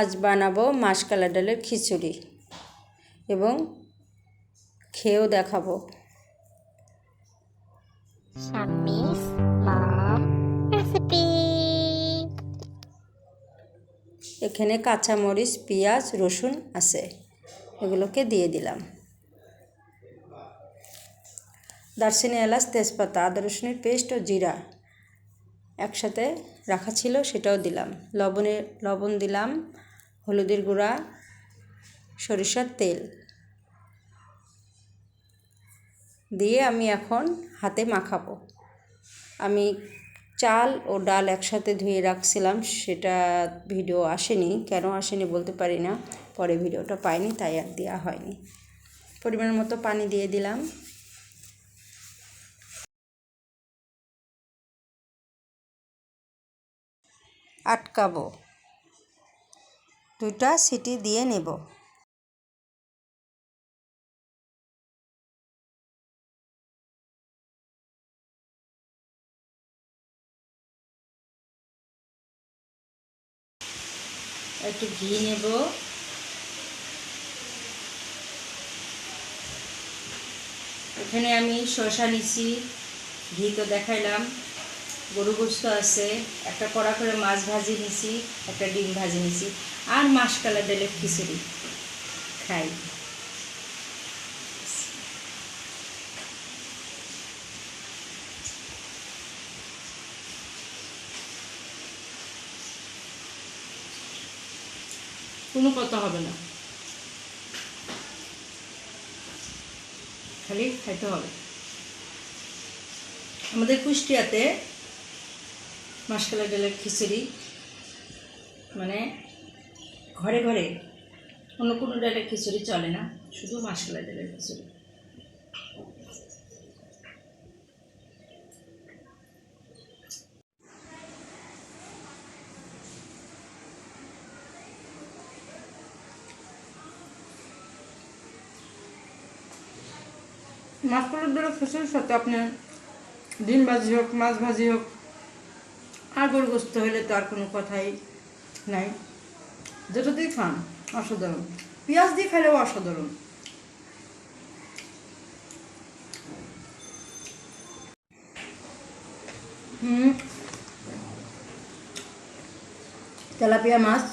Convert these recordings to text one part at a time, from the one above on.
আজ বানাবো মাসকালা ডালের খিচুড়ি এবং খেয়েও দেখাবো. এখানে কাঁচামরিচ পেঁয়াজ রসুন আছে এগুলোকে দিয়ে দিলাম। দারচিনি এলাচ তেজপাতা আদা রসুনের পেস্ট ও জিরা একসাথে রাখা ছিল সেটাও দিলাম। লবণের লবণ দিলাম হলুদের গুঁড়া, সরিষার তেল। দিয়ে আমি এখন হাতে মাখাবো। আমি চাল ও ডাল একসাথে ধুয়ে রাখছিলাম, সেটা ভিডিও আসেনি। কেন আসেনি বলতে পারি না। পরে ভিডিওটা পাইনি, তাই আর দেওয়া হয়নি। পরিমাণ মতো পানি দিয়ে দিলাম। আটকাবো। দুইটা সিটি দিয়ে নেব। একটু ঘি নেব। এখানে আমি শসা নিছি ঘি তো দেখাইলাম। গরু গোস্ত আছে, একটা কড়া করে মাছ ভাজি নিছি, একটা ডিম ভাজি নিছি, আর মাসকালা ডালের খিচুড়ি খাই। কোনো কথা হবে না। খালি খাইতে হবে। আমাদের কুষ্টিয়াতে মাসকালা ডালের খিচুড়ি। মানে ঘরে ঘরে অন্য কোনো ডালের খিচুড়ি চলে না, শুধু মাসকালা ডালের খিচুড়ি। মাছ কলার দ্বারা খিচুড়ির সাথে আপনার ডিম ভাজি হোক, মাছ ভাজি হোক আর গরু গোস্ত হলে তো আর কোনো কথাই নাই। যেটা খান, অসাধারণ। পেঁয়াজ দিয়ে খেলেও অসাধারণ। তেলাপিয়া মাছ।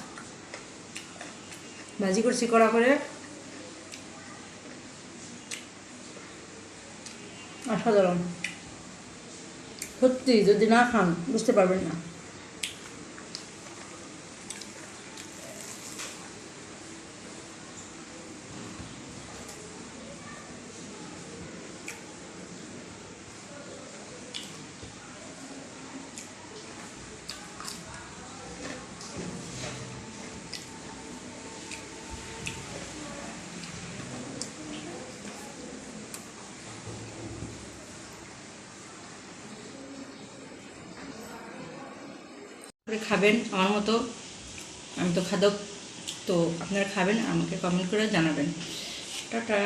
ভাজি করছি কড়া করে। অসাধারণ। সত্যি যদি না খান বুঝতে পারবেন না। করে খাবেন, আমার মতো, আমি তো খাদক, তো আপনারা খাবেন, আমাকে কমেন্ট করে জানাবেন। টাটা।